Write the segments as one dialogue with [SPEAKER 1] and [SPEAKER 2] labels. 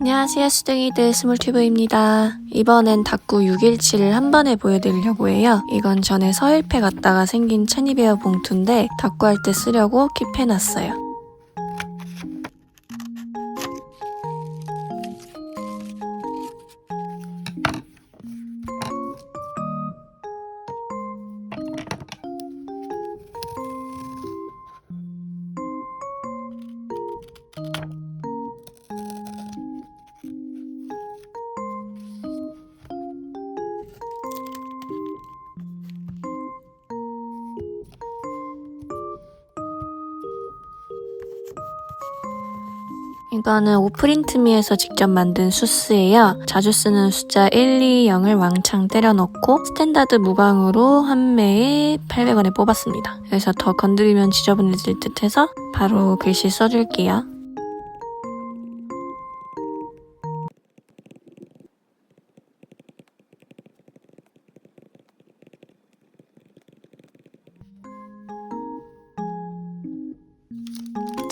[SPEAKER 1] 안녕하세요 수둥이들 스몰튜브입니다. 이번엔 닭구 6일치를 한 번에 보여드리려고 해요. 이건 전에 서일패 갔다가 생긴 차니베어 봉투인데 닭구 할 때 쓰려고 킵해놨어요. 이거는 오프린트미에서 직접 만든 수스예요. 자주 쓰는 숫자 1, 2, 0을 왕창 때려 넣고 스탠다드 무광으로 한 매에 800원에 뽑았습니다. 그래서 더 건드리면 지저분해질 듯 해서 바로 글씨 써줄게요.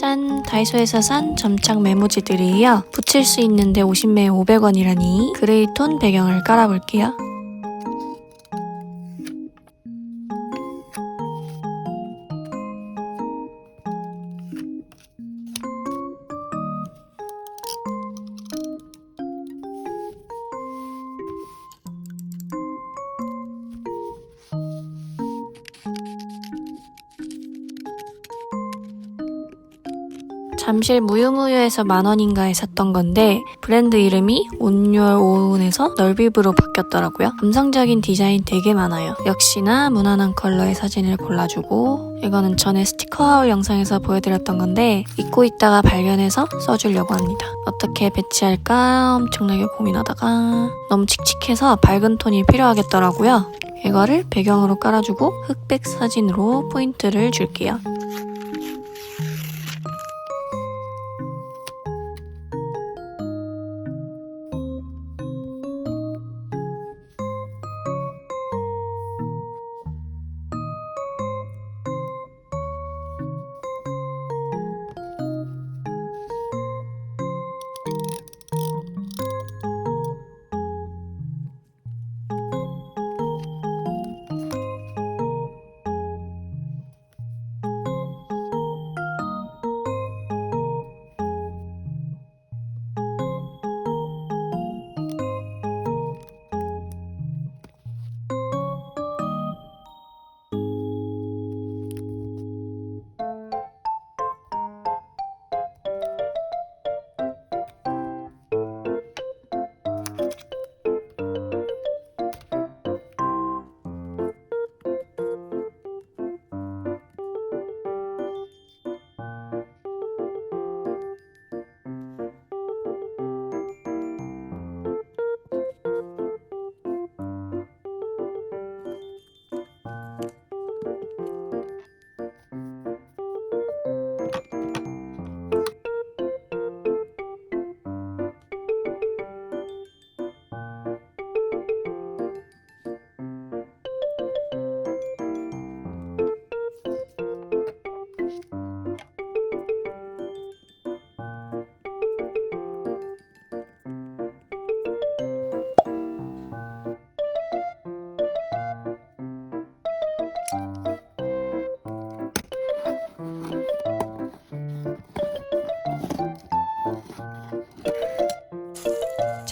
[SPEAKER 1] 짠! 다이소에서 산 점착 메모지들이에요. 붙일 수 있는데 50매에 500원이라니 그레이톤 배경을 깔아볼게요. 잠실 무유무유에서 만원인가에 샀던 건데 브랜드 이름이 온유얼 오운에서 널비브로 바뀌었더라고요. 감성적인 디자인 되게 많아요. 역시나 무난한 컬러의 사진을 골라주고 이거는 전에 스티커 하울 영상에서 보여드렸던 건데 잊고 있다가 발견해서 써주려고 합니다. 어떻게 배치할까 엄청나게 고민하다가 너무 칙칙해서 밝은 톤이 필요하겠더라고요. 이거를 배경으로 깔아주고 흑백 사진으로 포인트를 줄게요.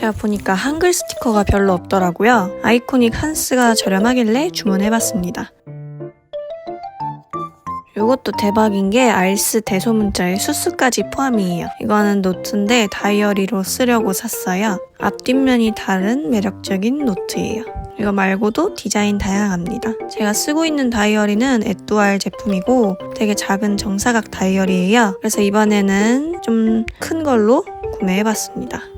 [SPEAKER 1] 제가 보니까 한글 스티커가 별로 없더라고요. 아이코닉 한스가 저렴하길래 주문해봤습니다. 이것도 대박인 게 알스 대소문자에 수수까지 포함이에요. 이거는 노트인데 다이어리로 쓰려고 샀어요. 앞뒷면이 다른 매력적인 노트예요. 이거 말고도 디자인 다양합니다. 제가 쓰고 있는 다이어리는 에뚜알 제품이고 되게 작은 정사각 다이어리예요. 그래서 이번에는 좀 큰 걸로 구매해봤습니다.